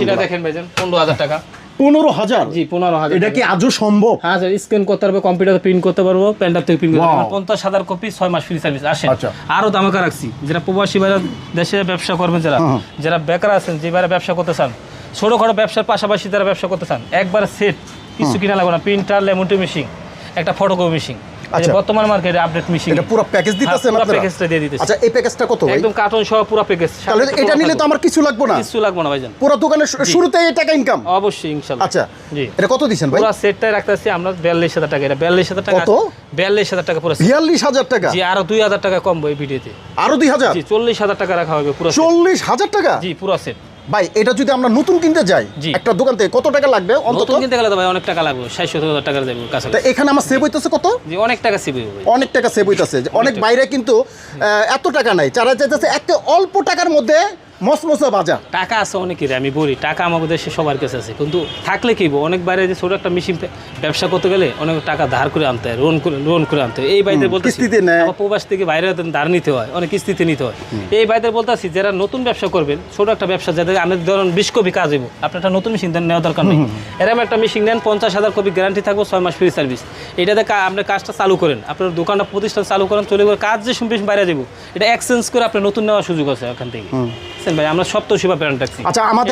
সেটা দেখেন ভাইজান পনেরো হাজার টাকা। পনেরো হাজার? জি পনেরো হাজার এটা কি আজও সম্ভব? হ্যাঁ স্যার স্ক্যান করতে পারব কম্পিউটারে প্রিন্ট করতে পারব প্যান্টার থেকে প্রিন্ট করতে পঞ্চাশ হাজার কপি ছয় মাস ফ্রি সার্ভিস আসেন। আরও দামাকা রাখছি যারা প্রবাসী দেশে ব্যবসা করবেন যারা হ্যাঁ। যারা বেকার আছেন যে ব্যবসা করতে চান ছোটখাটো ব্যবসার পাশাপাশি যারা ব্যবসা করতে চান একবার সেট কিছু কিনা লাগবে না প্রিন্টার লেমন্টি মেশিন একটা ফটোকপি মেশিন। বর্তমান মার্কেটে আপডেট মেশিন এটা পুরো প্যাকেজ দিতেছেন পুরো প্যাকেজটা দিয়ে দিতেছি। আচ্ছা এই প্যাকেজটা কত ভাই? একদম কার্টন সহ পুরো প্যাকেজ তাহলে এটা নিলে তো আমার কিছু লাগবে না। কিছু লাগবে না ভাইজান। পুরো দোকানের শু- শুরুতে এই টাকা ইনকাম অবশ্যই ইনশাল্লাহ। আচ্ছা জি। এটা কত দিছেন ভাই? পুরো সেটটাই রাখতেছি আমরা বিয়াল্লিশ হাজার টাকা। এটা বিয়াল্লিশ হাজার টাকা কত? বিয়াল্লিশ হাজার টাকা পুরো set। বিয়াল্লিশ হাজার টাকা? জি আরও দুই হাজার টাকা কমবো এই ভিডিওতে। আরও দুই হাজার? জি চল্লিশ হাজার টাকা রাখা হবে পুরো set। চল্লিশ হাজার টাকা? জি পুরো সেট ভাই এটা যদি আমরা নতুন কিনতে যাই একটা দোকান থেকে কত টাকা লাগবে অন্তত? নতুন কিনতে গেলে তো ভাই অনেক টাকা লাগবে ষাট সত্তর হাজার টাকা যাবে কাছে তো এখানে আমার সেভ হইতেছে কত? জি অনেক টাকা সেভ হইবে অনেক টাকা সেভ হইতেছে। অনেক বাইরে কিন্তু এত টাকা নাই। যারা চাইতেছে একটা অল্প টাকার মধ্যে মসমসা বাজা। টাকা আছে অনেকেরই আমি বলি টাকা আমাদের দেশে সবার কাছে আছে। কিন্তু থাকলে কি? অনেক বাইরে যে ছোট একটা মেশিন ব্যবসা করতে গেলে অনেক টাকা ধার করে আনতে হয় লোন করে লোন করে আনতে হয়। এই বাইরে বলতে কিস্তিতে নেয়। প্রবাস থেকে বাইরে ধার নিতে হয় অনেক কিস্তিতে নিতে হয়। এই বাইরে বলতেছি যারা নতুন ব্যবসা করবেন ছোট একটা ব্যবসা যাদের আমি ধরুন বিশ কপি কাজ হইব আপনার একটা নতুন মেশিন নেওয়া দরকার নেই। এরকম একটা মেশিন নেন পঞ্চাশ হাজার কপি গ্যারান্টি থাকব ছয় মাস ফ্রি সার্ভিস এটাতে কা- আপনি কাজটা চালু করেন আপনার দোকানটা প্রতিষ্ঠান চালু করেন চলে গেলে কাজ যে মেশিন বাইরে যাব এটা এক্সচেঞ্জ করে আপনি নতুন নেওয়ার সুযোগ আছে ওখান থেকে। ভাই আমরা সপ্তশিবা সেবা প্যারেন্ট রাখছি আচ্ছা আমাদের